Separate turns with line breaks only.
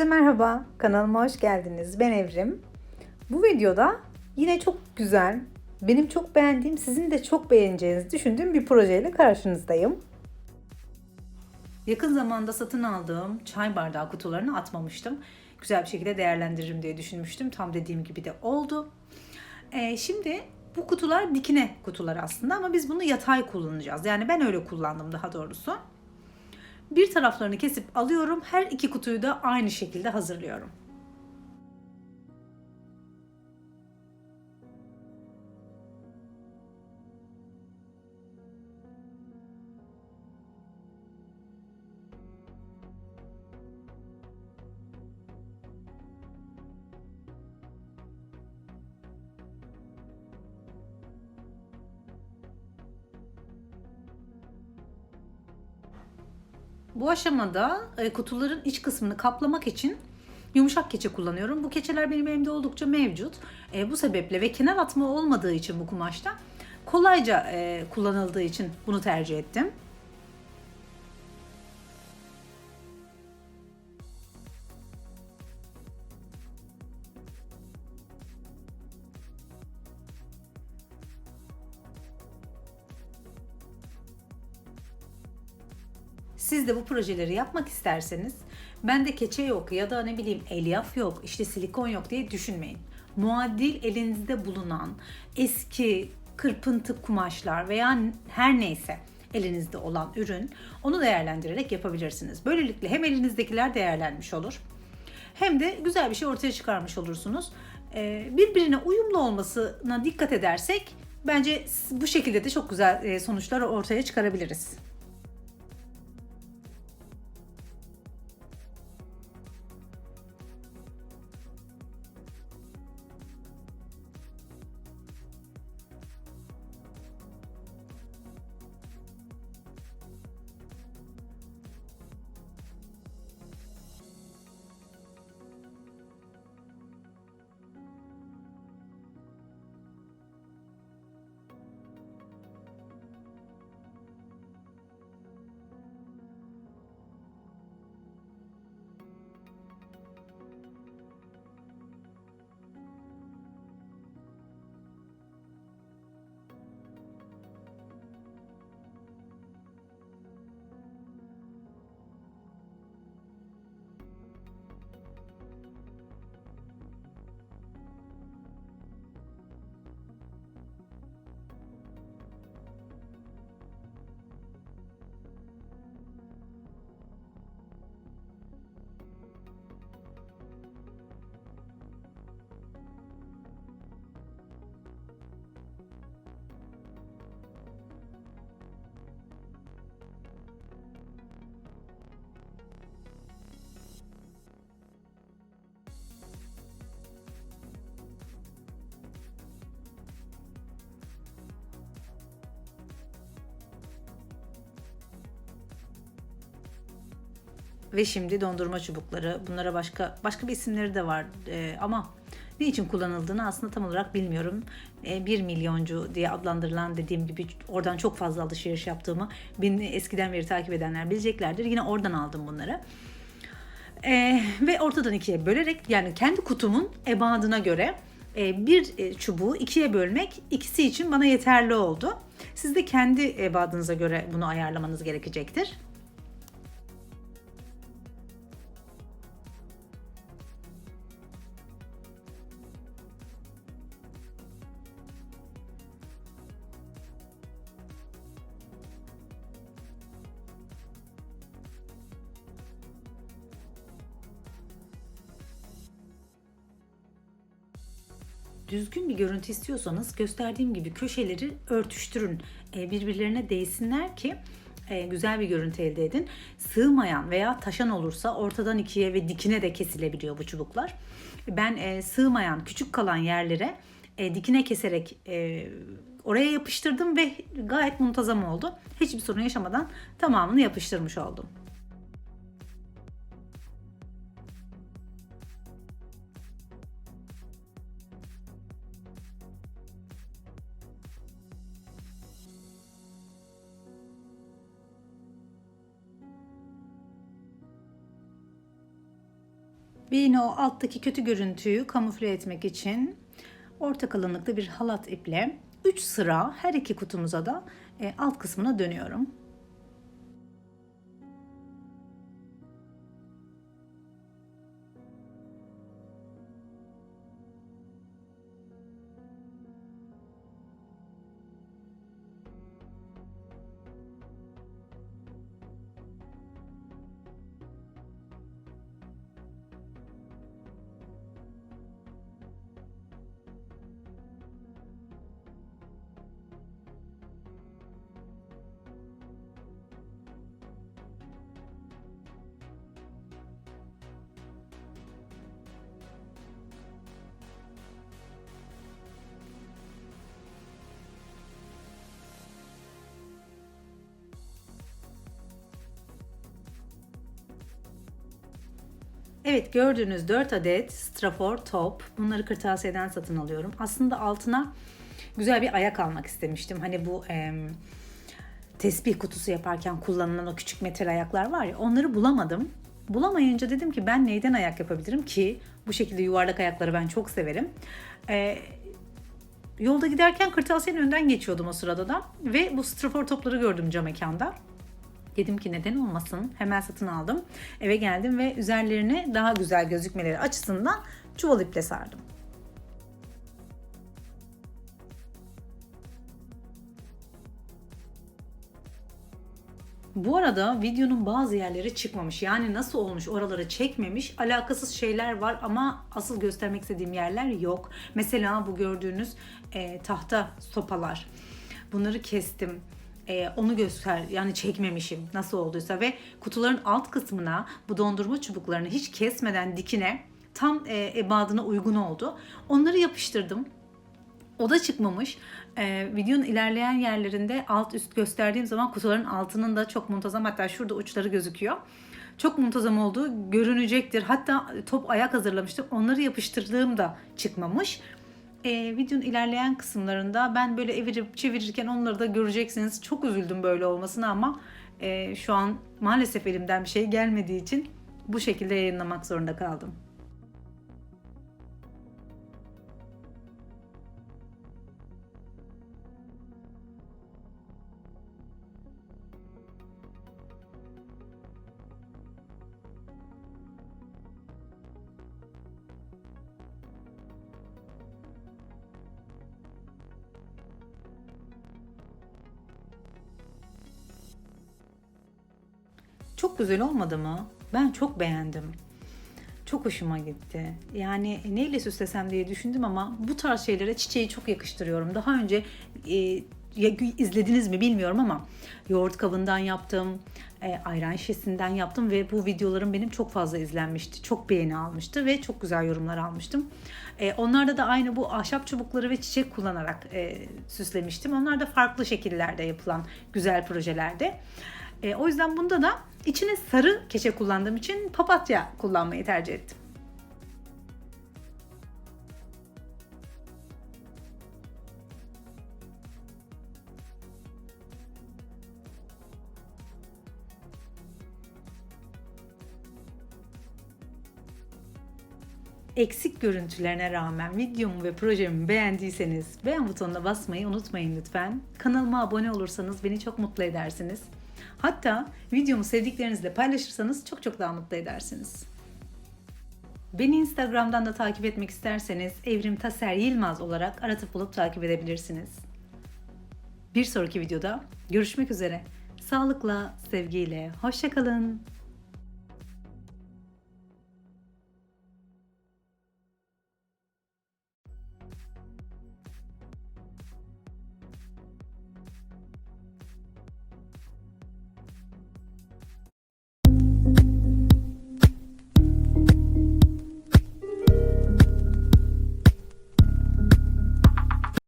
Herkese merhaba, kanalıma hoş geldiniz. Ben Evrim. Bu videoda yine çok güzel, benim çok beğendiğim, sizin de çok beğeneceğinizi düşündüğüm bir projeyle karşınızdayım. Yakın zamanda satın aldığım çay bardağı kutularını atmamıştım. Güzel bir şekilde değerlendiririm diye düşünmüştüm. Tam dediğim gibi de oldu. Ee, şimdi bu kutular dikine kutular aslında ama biz bunu yatay kullanacağız. Yani ben öyle kullandım daha doğrusu. Bir taraflarını kesip alıyorum. Her iki kutuyu da aynı şekilde hazırlıyorum. Bu aşamada e, kutuların iç kısmını kaplamak için yumuşak keçe kullanıyorum. Bu keçeler benim elimde oldukça mevcut. E, bu sebeple ve kenar atma olmadığı için bu kumaşta kolayca e, kullanıldığı için bunu tercih ettim. Siz de bu projeleri yapmak isterseniz bende keçe yok ya da ne bileyim elyaf yok işte silikon yok diye düşünmeyin. Muadil elinizde bulunan eski kırpıntı kumaşlar veya her neyse elinizde olan ürün onu değerlendirerek yapabilirsiniz. Böylelikle hem elinizdekiler değerlenmiş olur hem de güzel bir şey ortaya çıkarmış olursunuz. Ee, birbirine uyumlu olmasına dikkat edersek bence bu şekilde de çok güzel e, sonuçlar ortaya çıkarabiliriz. Ve şimdi dondurma çubukları. Bunlara başka başka bir isimleri de var ee, ama ne için kullanıldığını aslında tam olarak bilmiyorum. E, 1 milyoncu diye adlandırılan dediğim gibi oradan çok fazla alışveriş yaptığımı beni eskiden beri takip edenler bileceklerdir. Yine oradan aldım bunları. E, ve ortadan ikiye bölerek yani kendi kutumun ebadına göre e, bir e, çubuğu ikiye bölmek ikisi için bana yeterli oldu. Siz de kendi ebadınıza göre bunu ayarlamanız gerekecektir. Düzgün bir görüntü istiyorsanız gösterdiğim gibi köşeleri örtüştürün. E, birbirlerine değsinler ki e, güzel bir görüntü elde edin. Sığmayan veya taşan olursa ortadan ikiye ve dikine de kesilebiliyor bu çubuklar. Ben e, sığmayan, küçük kalan yerlere dikine keserek oraya yapıştırdım ve gayet muntazam oldu. Hiçbir sorun yaşamadan tamamını yapıştırmış oldum. Ve yine o alttaki kötü görüntüyü kamufle etmek için orta kalınlıkta bir halat iple 3 sıra her iki kutumuza da e, alt kısmına dönüyorum. Evet gördüğünüz 4 adet strafor top. Bunları kırtasiyeden satın alıyorum. Aslında altına güzel bir ayak almak istemiştim. Hani bu e, tesbih kutusu yaparken kullanılan o küçük metal ayaklar var ya onları bulamadım. Bulamayınca dedim ki ben neyden ayak yapabilirim ki bu şekilde yuvarlak ayakları ben çok severim. E, yolda giderken kırtasiyenin önden geçiyordum o sırada da ve bu strafor topları gördüm cam mekanda. Dedim ki neden olmasın? Hemen satın aldım. Eve geldim ve üzerlerine daha güzel gözükmeleri açısından çuval iple sardım. Bu arada videonun bazı yerleri çıkmamış. Yani nasıl olmuş oraları çekmemiş. Alakasız şeyler var ama asıl göstermek istediğim yerler yok. Mesela bu gördüğünüz e, tahta sopalar. Bunları kestim e, onu göster yani çekmemişim nasıl olduysa ve kutuların alt kısmına bu dondurma çubuklarını hiç kesmeden dikine tam e, ebadına uygun oldu. Onları yapıştırdım. O da çıkmamış. Ee, videonun ilerleyen yerlerinde alt üst gösterdiğim zaman kutuların altının da çok muntazam hatta şurada uçları gözüküyor. Çok muntazam olduğu görünecektir. Hatta top ayak hazırlamıştım. Onları yapıştırdığım da çıkmamış e, videonun ilerleyen kısımlarında ben böyle evirip çevirirken onları da göreceksiniz. Çok üzüldüm böyle olmasına ama e, şu an maalesef elimden bir şey gelmediği için bu şekilde yayınlamak zorunda kaldım. Çok güzel olmadı mı? Ben çok beğendim. Çok hoşuma gitti. Yani neyle süslesem diye düşündüm ama bu tarz şeylere çiçeği çok yakıştırıyorum. Daha önce e, izlediniz mi bilmiyorum ama yoğurt kabından yaptım, e, ayran şişesinden yaptım ve bu videolarım benim çok fazla izlenmişti. Çok beğeni almıştı ve çok güzel yorumlar almıştım. E, onlarda da aynı bu ahşap çubukları ve çiçek kullanarak e, süslemiştim. Onlar da farklı şekillerde yapılan güzel projelerde. E, o yüzden bunda da içine sarı keçe kullandığım için papatya kullanmayı tercih ettim. Eksik görüntülerine rağmen videomu ve projemi beğendiyseniz beğen butonuna basmayı unutmayın lütfen. Kanalıma abone olursanız beni çok mutlu edersiniz. Hatta videomu sevdiklerinizle paylaşırsanız çok çok daha mutlu edersiniz. Beni Instagram'dan da takip etmek isterseniz Evrim Taser Yılmaz olarak aratıp bulup takip edebilirsiniz. Bir sonraki videoda görüşmek üzere. Sağlıkla, sevgiyle, hoşçakalın.